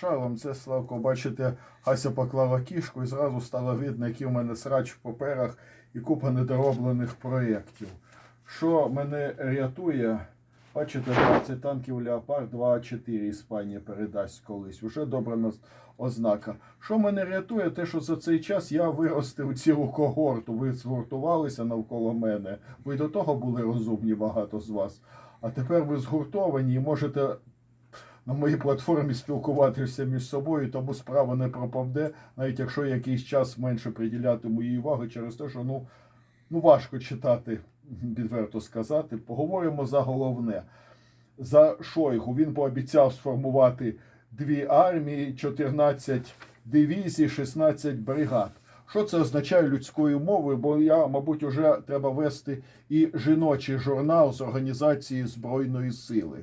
Шалом, це Славко, бачите, Ася поклала кішку і зразу стало видно, який у мене срач в паперах і купа недороблених проєктів. Що мене рятує, бачите, 20 танків Леопард 2А4 Іспанія передасть колись. Уже добра ознака. Що мене рятує, те, що за цей час я виростив цілу когорту. Ви згуртувалися навколо мене. Ви до того були розумні, багато з вас. А тепер ви згуртовані і можете на моїй платформі спілкуватися між собою, тому справа не пропаде, навіть якщо якийсь час менше приділятиму їй уваги через те, що ну, ну важко читати, відверто сказати. Поговоримо за головне. За Шойгу він пообіцяв сформувати дві армії, 14 дивізій, 16 бригад. Що це означає людською мовою? Бо я, мабуть, вже треба вести і жіночий журнал з організації Збройної сили.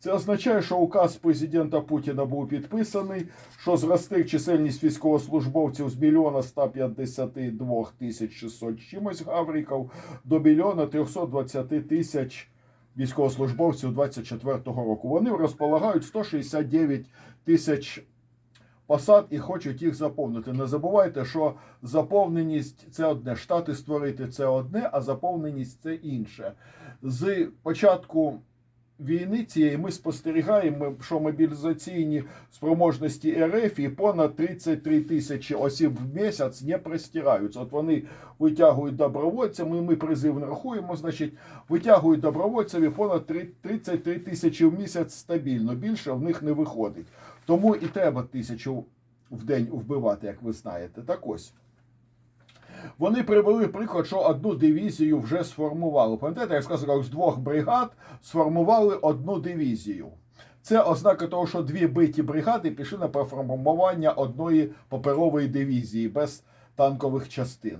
Це означає, що указ президента Путіна був підписаний, що зросте чисельність військовослужбовців з мільйона 152 тисяч 600 чимось гавриків до мільйона 320 тисяч військовослужбовців 24-го року. Вони розполагають 169 тисяч посад і хочуть їх заповнити. Не забувайте, що заповненість це одне, штати створити це одне, а заповненість це інше. З початку війни цієї ми спостерігаємо, що мобілізаційні спроможності РФ і понад 33 тисячі осіб в місяць не простираються. От вони витягують добровольцями, ми призив рахуємо, значить, витягують добровольців і понад три- 33 тисячі в місяць стабільно. Більше в них не виходить. Тому і треба тисячу в день вбивати, як ви знаєте. Так ось. Вони привели приклад, що одну дивізію вже сформували. Пам'ятаєте, я сказав, з двох бригад сформували одну дивізію. Це ознака того, що дві биті бригади пішли на переформування одної паперової дивізії без танкових частин.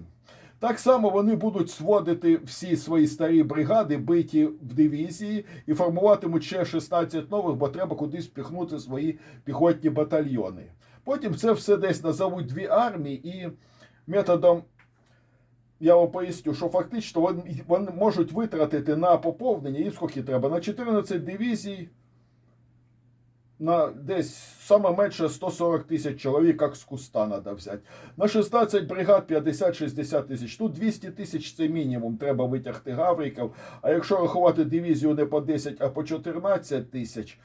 Так само вони будуть сводити всі свої старі бригади, биті в дивізії, і формуватимуть ще 16 нових, бо треба кудись піхнути свої піхотні батальйони. Потім це все десь назовуть дві армії, і методом я вам поясню, що фактично вони, вони можуть витратити на поповнення, їм скільки треба, на 14 дивізій, на десь саме менше 140 тисяч чоловік, як з куста треба взяти. На 16 бригад 50-60 тисяч. Тут 200 тисяч це мінімум, треба витягти гавриків. А якщо рахувати дивізію не по 10, а по 14 тисяч,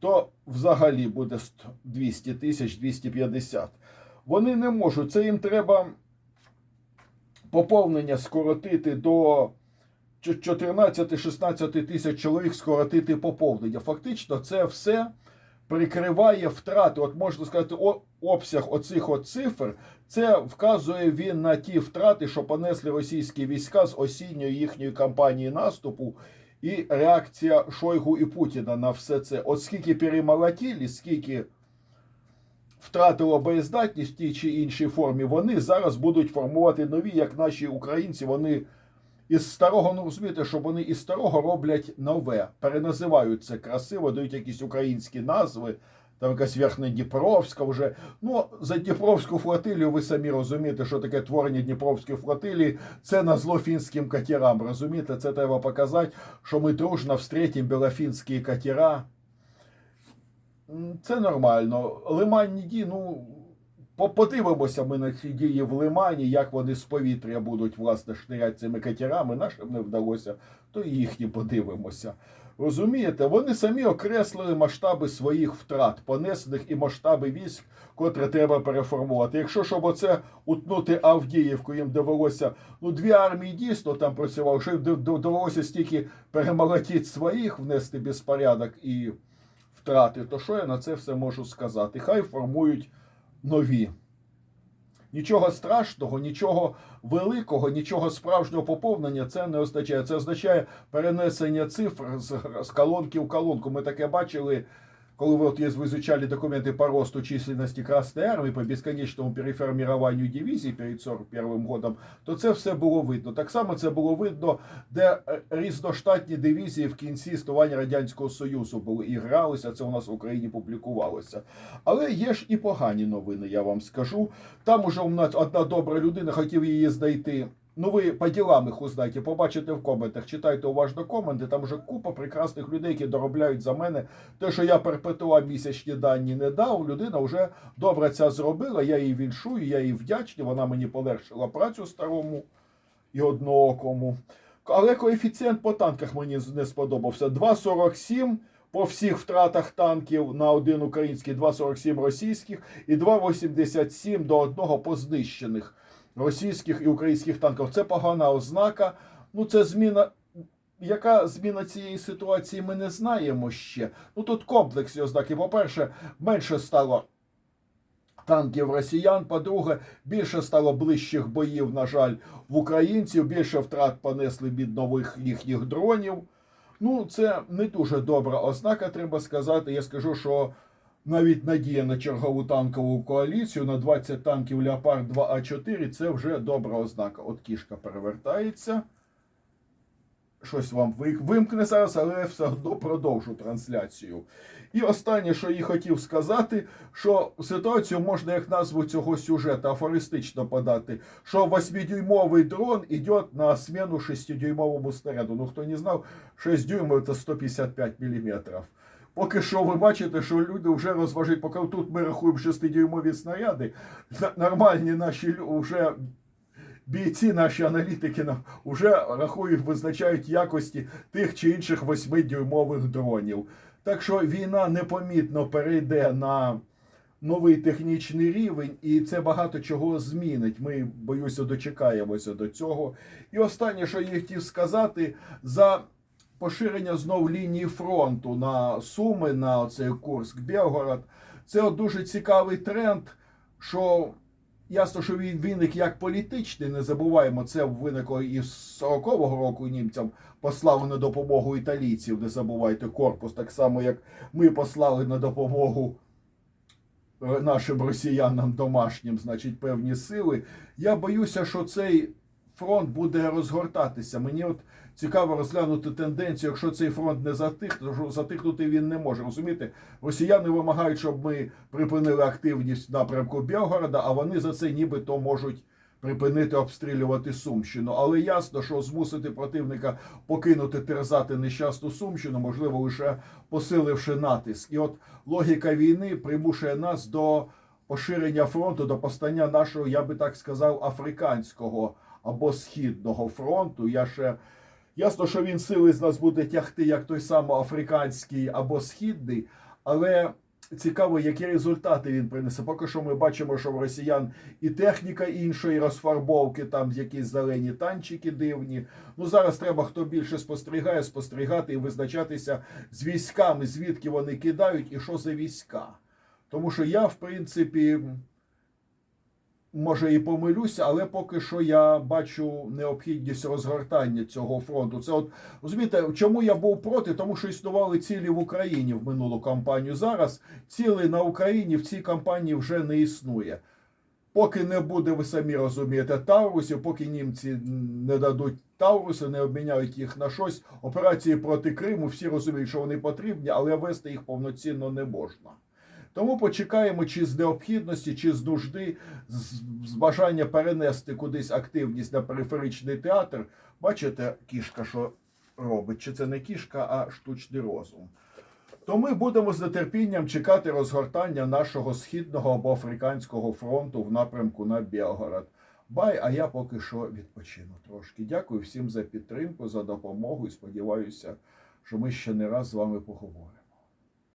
то взагалі буде 200 тисяч, 250. Вони не можуть, це їм треба поповнення скоротити до 14-16 тисяч чоловік скоротити поповнення. Фактично, це все прикриває втрати. От можна сказати, обсяг оцих от цифр, це вказує він на ті втрати, що понесли російські війська з осінньої їхньої кампанії наступу. І реакція Шойгу і Путіна на все це. От скільки перемолотіли, скільки втратило боєздатність в тій чи іншій формі, вони зараз будуть формувати нові, як наші українці. Вони із старого, ну розумієте, що вони із старого роблять нове, переназивають це красиво, дають якісь українські назви. Там якась Верхньодніпровська вже. Ну, за Дніпровську флотилію ви самі розумієте, що таке творення Дніпровської флотилії. Це на зло фінським катерам. Розумієте, це треба показати, що ми дружно встрітимо білофінські катера. Це нормально. Лиманні дії, ну. Подивимося ми на ці дії в Лимані, як вони з повітря будуть власне шниряти цими катерами. Нашим не вдалося, то і їхні подивимося. Розумієте, вони самі окреслили масштаби своїх втрат, понесених і масштаби військ, котре треба переформувати. Якщо щоб оце утнути Авдіївку, їм довелося, ну дві армії дійсно там працювали, що їм дов- дов- довелося стільки перемолотити своїх, внести безпорядок і втрати, то що я на це все можу сказати? Хай формують нові. Нічого страшного, нічого великого, нічого справжнього поповнення це не означає. Це означає перенесення цифр з колонки в колонку. Ми таке бачили, коли ви, от, если вы изучали документы по росту численности Красной Армии, по бесконечному переформированию дивізій перед 41 годом, то це все було видно. Так само це було видно, де е, різноштатні дивізії в кінці існування Радянського Союзу були і гралися, це у нас в Україні публікувалося. Але є ж і погані новини, я вам скажу. Там уже у нас одна добра людина хотів її знайти Ну, ви по ділам їх узнаєте, побачите в коментах, читайте уважно коменти. Там вже купа прекрасних людей, які доробляють за мене. Те, що я перпетував місячні дані не дав, людина вже добре це зробила. Я їй віншую, я їй вдячний. Вона мені полегшила працю старому і одноокому. Але коефіцієнт по танках мені не сподобався. 2,47 по всіх втратах танків на один український, 2,47 російських і 2,87 до одного по знищених російських і українських танків. Це погана ознака. Ну, це зміна. Яка зміна цієї ситуації, ми не знаємо ще. Ну тут комплексні ознаки. По-перше, менше стало танків росіян. По-друге, більше стало ближчих боїв, на жаль, в українців. Більше втрат понесли від нових їхніх дронів. Ну, це не дуже добра ознака, треба сказати. Я скажу, що навіть надія на чергову танкову коаліцію на 20 танків Леопард 2 А4 це вже добра ознака. От кішка перевертається. Щось вам вимкне зараз, але я все одно продовжу трансляцію. І останнє, що я хотів сказати, що ситуацію можна як назву цього сюжету афористично подати, що 8-дюймовий дрон йде на зміну 6-дюймовому снаряду. Ну, хто не знав, 6 дюймів це 155 мм. Поки що ви бачите, що люди вже розважають, поки тут ми рахуємо 6-дюймові снаряди, нормальні наші вже бійці, наші аналітики вже рахують, визначають якості тих чи інших 8-дюймових дронів. Так що війна непомітно перейде на новий технічний рівень, і це багато чого змінить. Ми боюся, дочекаємося до цього. І останнє, що я хотів сказати, за поширення знов лінії фронту на Суми, на оцей Курск, Белгород. Це дуже цікавий тренд, що ясно, що він виник як політичний, не забуваємо, це виникло і з 40-го року німцям послали на допомогу італійців, не забувайте корпус, так само як ми послали на допомогу е, нашим росіянам домашнім, значить, певні сили. Я боюся, що цей фронт буде розгортатися. Мені от цікаво розглянути тенденцію, якщо цей фронт не затих, то затихнути він не може. Розумієте, росіяни вимагають, щоб ми припинили активність в напрямку Білгорода, а вони за це нібито можуть. Припинити обстрілювати Сумщину, але ясно, що змусити противника покинути терзати нещасну Сумщину, можливо, лише посиливши натиск. І от логіка війни примушує нас до поширення фронту, до постання нашого, я би так сказав, африканського або східного фронту. Я ще ясно, що він сили з нас буде тягти як той самий африканський або східний, але. Цікаво, які результати він принесе. Поки що ми бачимо, що в росіян і техніка іншої розфарбовки, там якісь зелені танчики дивні. Ну зараз треба, хто більше спостерігає, спостерігати і визначатися з військами, звідки вони кидають і що за війська. Тому що я, в принципі, може і помилюся, але поки що я бачу необхідність розгортання цього фронту. Це от розумієте, чому я був проти? Тому що існували цілі в Україні в минулу кампанію. Зараз цілей на Україні в цій кампанії вже не існує. Поки не буде, ви самі розумієте, Таурусів, поки німці не дадуть Тауруси, не обміняють їх на щось. Операції проти Криму всі розуміють, що вони потрібні, але вести їх повноцінно не можна. Тому почекаємо, чи з необхідності, чи з нужди, з, бажання перенести кудись активність на периферичний театр. Бачите, кішка, що робить? Чи це не кішка, а штучний розум. То ми будемо з нетерпінням чекати розгортання нашого східного або африканського фронту в напрямку на Білгород. Бай, а я поки що відпочину трошки. Дякую всім за підтримку, за допомогу і сподіваюся, що ми ще не раз з вами поговоримо.